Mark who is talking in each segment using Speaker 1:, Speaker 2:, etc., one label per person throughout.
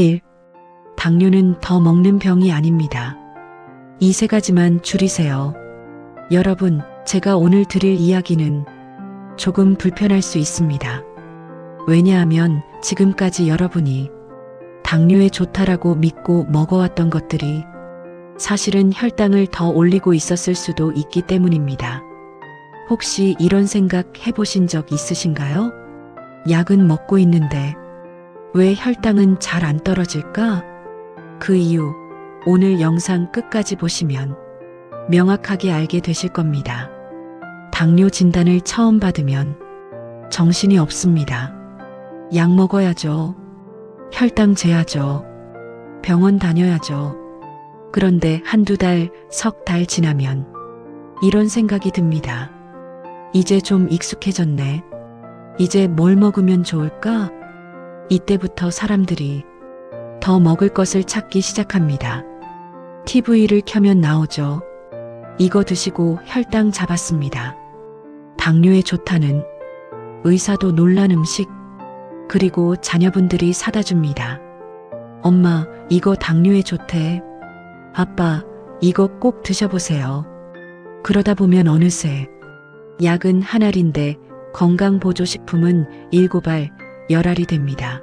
Speaker 1: 1. 당뇨는 더 먹는 병이 아닙니다. 이 세 가지만 줄이세요. 여러분, 제가 오늘 드릴 이야기는 조금 불편할 수 있습니다. 왜냐하면 지금까지 여러분이 당뇨에 좋다라고 믿고 먹어왔던 것들이 사실은 혈당을 더 올리고 있었을 수도 있기 때문입니다. 혹시 이런 생각 해보신 적 있으신가요? 약은 먹고 있는데 왜 혈당은 잘 안 떨어질까? 그 이유 오늘 영상 끝까지 보시면 명확하게 알게 되실 겁니다. 당뇨 진단을 처음 받으면 정신이 없습니다. 약 먹어야죠. 혈당 재야죠. 병원 다녀야죠. 그런데 한두 달, 석 달 지나면 이런 생각이 듭니다. 이제 좀 익숙해졌네. 이제 뭘 먹으면 좋을까? 이때부터 사람들이 더 먹을 것을 찾기 시작합니다. TV를 켜면 나오죠. 이거 드시고 혈당 잡았습니다. 당뇨에 좋다는 의사도 놀란 음식, 그리고 자녀분들이 사다 줍니다. 엄마, 이거 당뇨에 좋대. 아빠, 이거 꼭 드셔보세요. 그러다 보면 어느새 약은 한 알인데 건강보조식품은 일곱 알, 열 알이 됩니다.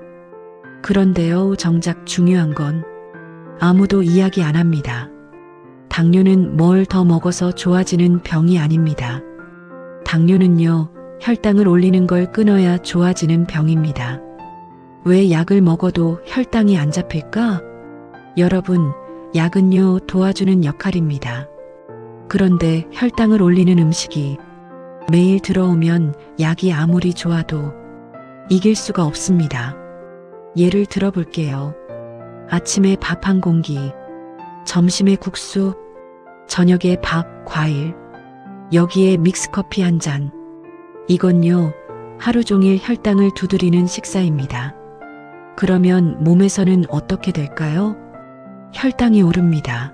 Speaker 1: 그런데요, 정작 중요한 건 아무도 이야기 안 합니다. 당뇨는 뭘 더 먹어서 좋아지는 병이 아닙니다. 당뇨는요, 혈당을 올리는 걸 끊어야 좋아지는 병입니다. 왜 약을 먹어도 혈당이 안 잡힐까? 여러분, 약은요, 도와주는 역할입니다. 그런데 혈당을 올리는 음식이 매일 들어오면 약이 아무리 좋아도 이길 수가 없습니다. 예를 들어 볼게요. 아침에 밥 한 공기, 점심에 국수, 저녁에 밥, 과일, 여기에 믹스커피 한 잔. 이건요, 하루 종일 혈당을 두드리는 식사입니다. 그러면 몸에서는 어떻게 될까요? 혈당이 오릅니다.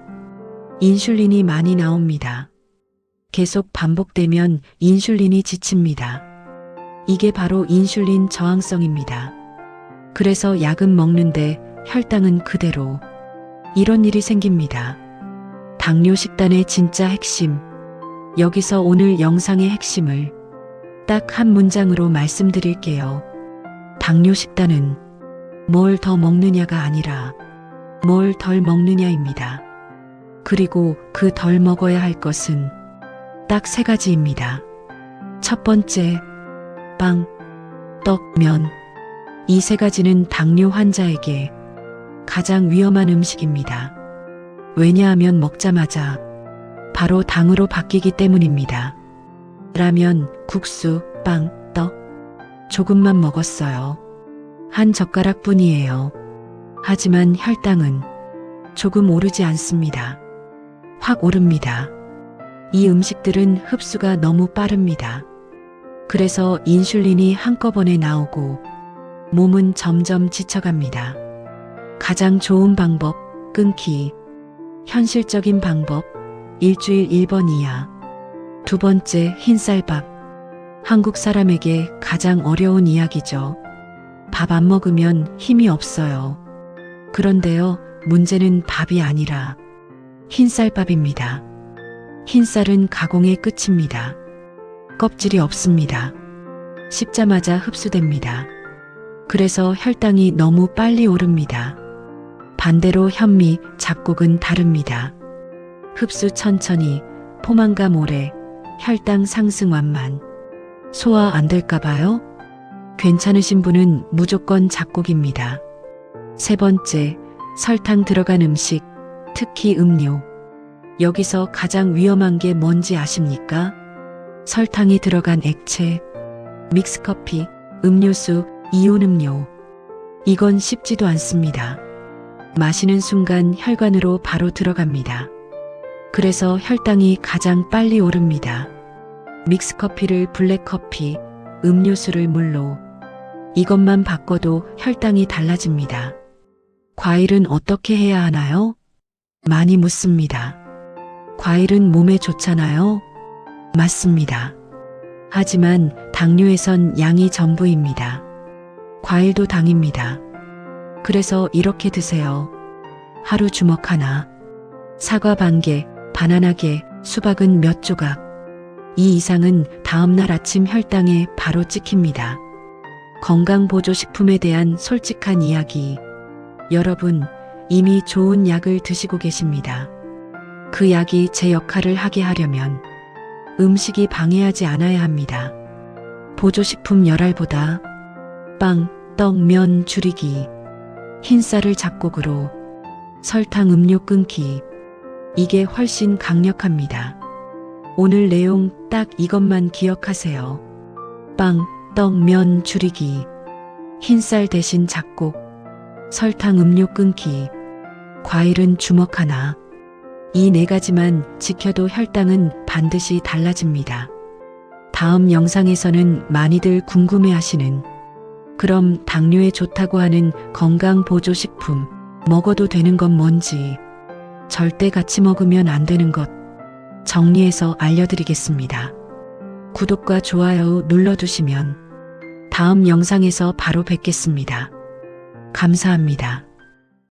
Speaker 1: 인슐린이 많이 나옵니다. 계속 반복되면 인슐린이 지칩니다. 이게 바로 인슐린 저항성입니다. 그래서 약은 먹는데 혈당은 그대로. 이런 일이 생깁니다. 당뇨 식단의 진짜 핵심. 여기서 오늘 영상의 핵심을 딱 한 문장으로 말씀드릴게요. 당뇨 식단은 뭘 더 먹느냐가 아니라 뭘 덜 먹느냐입니다. 그리고 그 덜 먹어야 할 것은 딱 세 가지입니다. 첫 번째, 빵, 떡, 면. 이 세 가지는 당뇨 환자에게 가장 위험한 음식입니다. 왜냐하면 먹자마자 바로 당으로 바뀌기 때문입니다. 라면, 국수, 빵, 떡. 조금만 먹었어요. 한 젓가락 뿐이에요. 하지만 혈당은 조금 오르지 않습니다. 확 오릅니다. 이 음식들은 흡수가 너무 빠릅니다. 그래서 인슐린이 한꺼번에 나오고 몸은 점점 지쳐갑니다. 가장 좋은 방법, 끊기. 현실적인 방법, 일주일 1번 이하. 두 번째, 흰쌀밥. 한국 사람에게 가장 어려운 이야기죠. 밥 안 먹으면 힘이 없어요. 그런데요, 문제는 밥이 아니라 흰쌀밥입니다. 흰쌀은 가공의 끝입니다. 껍질이 없습니다. 씹자마자 흡수됩니다. 그래서 혈당이 너무 빨리 오릅니다. 반대로 현미, 잡곡은 다릅니다. 흡수 천천히, 포만감 오래, 혈당 상승 완만. 소화 안 될까봐요? 괜찮으신 분은 무조건 잡곡입니다. 세 번째, 설탕 들어간 음식, 특히 음료. 여기서 가장 위험한 게 뭔지 아십니까? 설탕이 들어간 액체, 믹스커피, 음료수, 이온 음료. 이건 쉽지도 않습니다. 마시는 순간 혈관으로 바로 들어갑니다. 그래서 혈당이 가장 빨리 오릅니다. 믹스커피를 블랙커피, 음료수를 물로. 이것만 바꿔도 혈당이 달라집니다. 과일은 어떻게 해야 하나요? 많이 묻습니다. 과일은 몸에 좋잖아요? 맞습니다. 하지만 당뇨에선 양이 전부입니다. 과일도 당입니다. 그래서 이렇게 드세요. 하루 주먹 하나, 사과 반 개, 바나나 개, 수박은 몇 조각. 이 이상은 다음날 아침 혈당에 바로 찍힙니다. 건강보조식품에 대한 솔직한 이야기. 여러분, 이미 좋은 약을 드시고 계십니다. 그 약이 제 역할을 하게 하려면 음식이 방해하지 않아야 합니다. 보조식품 열알보다 빵, 떡, 면 줄이기, 흰쌀을 작곡으로 설탕 음료 끊기. 이게 훨씬 강력합니다. 오늘 내용 딱 이것만 기억하세요. 빵, 떡, 면 줄이기, 흰쌀 대신 작곡, 설탕 음료 끊기, 과일은 주먹 하나. 이 네 가지만 지켜도 혈당은 반드시 달라집니다. 다음 영상에서는 많이들 궁금해 하시는 그럼 당뇨에 좋다고 하는 건강보조식품 먹어도 되는 건 뭔지 절대 같이 먹으면 안 되는 것 정리해서 알려드리겠습니다. 구독과 좋아요 눌러두시면 다음 영상에서 바로 뵙겠습니다. 감사합니다.